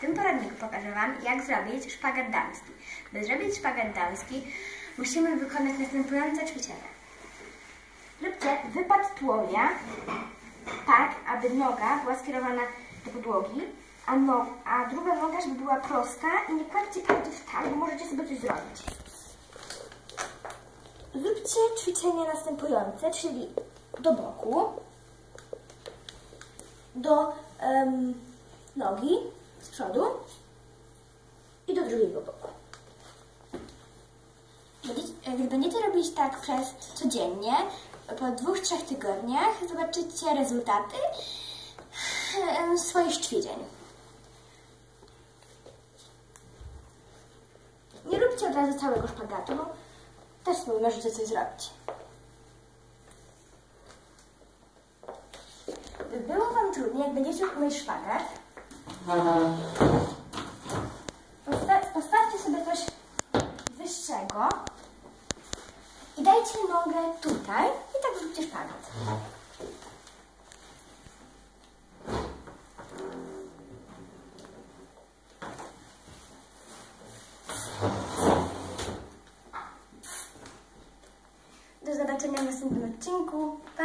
W tym poradniku pokażę Wam, jak zrobić szpagat damski. By zrobić szpagat damski, musimy wykonać następujące ćwiczenia. Zróbcie wypad tułowia, tak, aby noga była skierowana do podłogi, a, no, a druga noga, żeby była prosta i nie kładźcie palców tak, bo możecie sobie coś zrobić. Zróbcie ćwiczenia następujące, czyli do boku, do em, nogi z przodu i do drugiego boku. Jak będziecie robić tak przez codziennie, po dwóch, trzech tygodniach zobaczycie rezultaty swoich ćwiczeń. Nie róbcie od razu całego szpagatu, też sobie możecie coś zrobić. By było Wam trudniej, jak będziecie umieć szpagat, posta- postawcie sobie coś wyższego i dajcie nogę tutaj i tak zróbcie szpagat. Do zobaczenia w następnym odcinku. Pa!